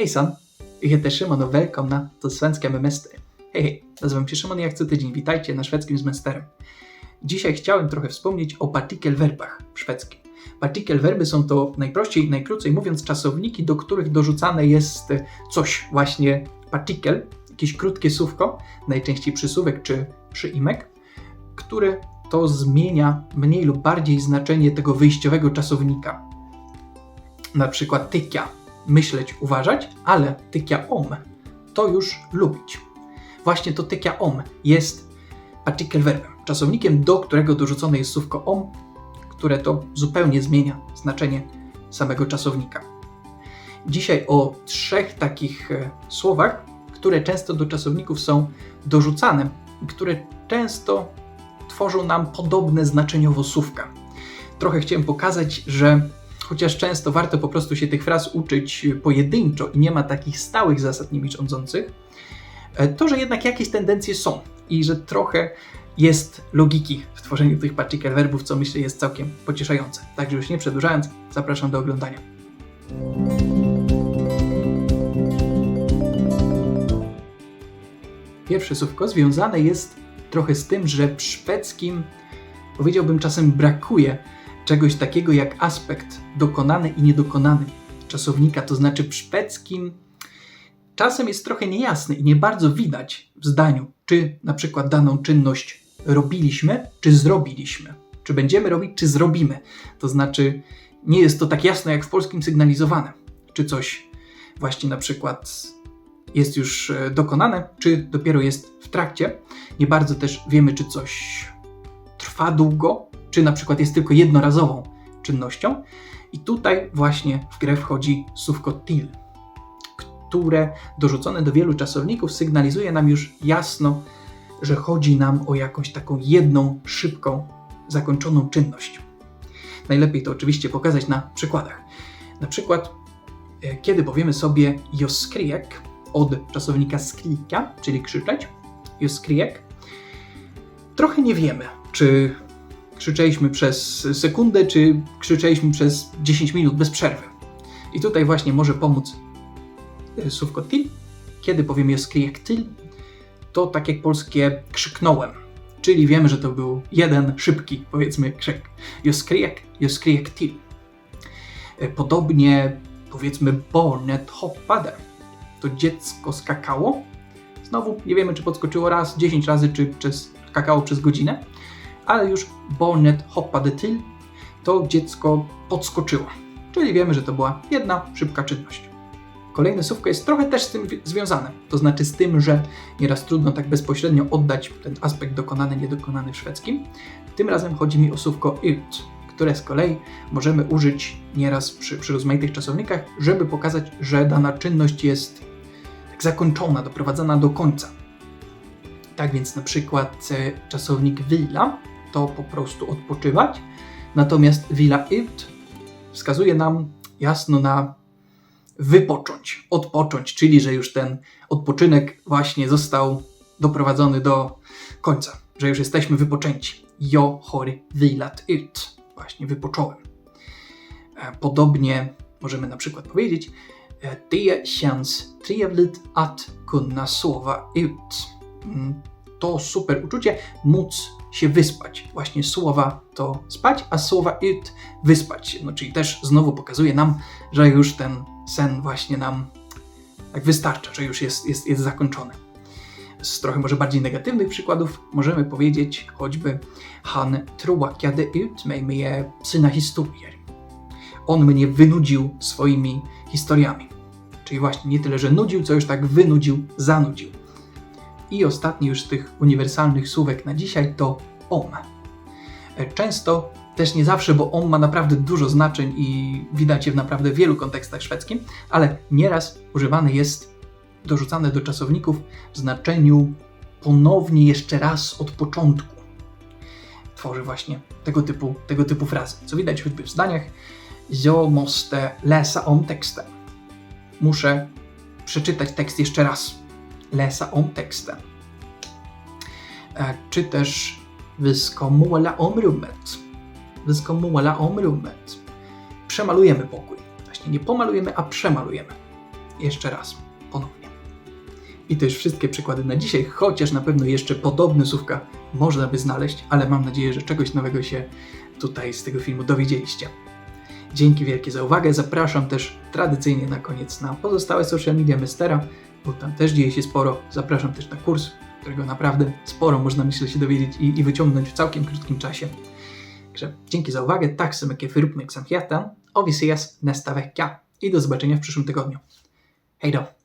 Hejsan! Jag heter Szymon och välkomna till Svenska med. Hej, hej, nazywam się Szymon i jak co tydzień witajcie na szwedzkim z. Dzisiaj chciałem trochę wspomnieć o partikelwerbach w szwedzkim. Partikelwerby są to najprościej, najkrócej mówiąc czasowniki, do których dorzucane jest coś właśnie partikel, jakieś krótkie słówko, najczęściej przysłówek czy przyimek, który to zmienia mniej lub bardziej znaczenie tego wyjściowego czasownika. Na przykład tykia, myśleć, uważać, ale tykia om, to już lubić. Właśnie to tykia om jest partikelwerbem, czasownikiem, do którego dorzucone jest słówko om, które to zupełnie zmienia znaczenie samego czasownika. Dzisiaj o trzech takich e, słowach, które często do czasowników są dorzucane które często tworzą nam podobne znaczeniowo słówka. Trochę chciałem pokazać, że chociaż często warto po prostu się tych fraz uczyć pojedynczo i nie ma takich stałych zasad nimi rządzących, e, to, że jednak jakieś tendencje są i że trochę jest logiki w tworzeniu tych partikel verbów, co myślę jest całkiem pocieszające. Także już nie przedłużając, zapraszam do oglądania. Pierwsze słówko związane jest trochę z tym, że w szwedzkim powiedziałbym czasem brakuje czegoś takiego jak aspekt dokonany i niedokonany czasownika, to znaczy w szwedzkim czasem jest trochę niejasny i nie bardzo widać w zdaniu, czy na przykład daną czynność robiliśmy, czy zrobiliśmy. Czy będziemy robić, czy zrobimy. To znaczy, nie jest to tak jasno jak w polskim sygnalizowane. Czy coś właśnie na przykład jest już e, dokonane, czy dopiero jest w trakcie. Nie bardzo też wiemy, czy coś trwa długo, czy na przykład jest tylko jednorazową czynnością. I tutaj właśnie w grę wchodzi słówko til, które dorzucone do wielu czasowników sygnalizuje nam już jasno, że chodzi nam o jakąś taką jedną, szybką, zakończoną czynność. Najlepiej to oczywiście pokazać na przykładach. Na przykład, e, kiedy powiemy sobie joskriek od czasownika skrika, czyli krzyczeć, joskriek, trochę nie wiemy, czy krzyczeliśmy przez sekundę, czy krzyczeliśmy przez 10 minut bez przerwy. I tutaj właśnie może pomóc e, słówko til. Kiedy powiemy joskriek til, to tak jak polskie krzyknąłem. Czyli wiemy, że to był jeden szybki, powiedzmy, krzyk. Joskriek, joskriek til. E, Podobnie powiedzmy barnet hoppade. To dziecko skakało. Znowu nie wiemy, czy podskoczyło raz, 10 razy, czy przez, skakało przez godzinę. Ale już barnet hoppade til to dziecko podskoczyło. Czyli wiemy, że to była jedna szybka czynność. Kolejne słówko jest trochę też z tym wi- związane. To znaczy z tym, że nieraz trudno tak bezpośrednio oddać ten aspekt dokonany, niedokonany w szwedzkim. Tym razem chodzi mi o słówko ut, które z kolei możemy użyć nieraz przy, przy rozmaitych czasownikach, żeby pokazać, że dana czynność jest tak zakończona, doprowadzona do końca. Tak więc na przykład e, czasownik vila to po prostu odpoczywać, natomiast vila ut wskazuje nam jasno na wypocząć, odpocząć, czyli że już ten odpoczynek właśnie został doprowadzony do końca, że już jesteśmy wypoczęci. Jo har vilat ut. Właśnie wypocząłem. E, Podobnie możemy na przykład powiedzieć Det känns trevligt att kunna sova ut. Mm, To super uczucie, móc się wyspać. Właśnie słowa to spać, a słowa ut wyspać się. No, czyli też znowu pokazuje nam, że już ten sen właśnie nam tak wystarcza, że już jest, jest, jest zakończony. Z trochę może bardziej negatywnych przykładów możemy powiedzieć choćby Han tråkade ut mig med sina historier. On mnie wynudził swoimi historiami. Czyli właśnie nie tyle, że nudził, co już tak wynudził, zanudził. I ostatni już z tych uniwersalnych słówek na dzisiaj to om. E, Często też nie zawsze, bo on ma naprawdę dużo znaczeń i widać je w naprawdę wielu kontekstach szwedzkim, ale nieraz używany jest dorzucane do czasowników w znaczeniu ponownie jeszcze raz od początku. Tworzy właśnie tego typu, tego typu frazy. Co widać choćby w zdaniach Jag måste läsa om texten. Muszę przeczytać tekst jeszcze raz. Läsa om texten. E, Czy też Vi ska måla om rummet. Vi ska måla om rummet. Przemalujemy pokój. Właśnie nie pomalujemy, a przemalujemy. jeszcze raz, ponownie. I to już wszystkie przykłady na dzisiaj, chociaż na pewno jeszcze podobne słówka można by znaleźć, ale mam nadzieję, że czegoś nowego się tutaj z tego filmu dowiedzieliście. Dzięki wielkie za uwagę. Zapraszam też tradycyjnie na koniec na pozostałe social media Mestera, bo tam też dzieje się sporo. Zapraszam też na kurs, którego naprawdę sporo można myślę się dowiedzieć i, i wyciągnąć w całkiem krótkim czasie. Także dzięki za uwagę. Tak så mycket för uppmärksamheten och vi ses nästa vecka. I do zobaczenia w przyszłym tygodniu. Hej då!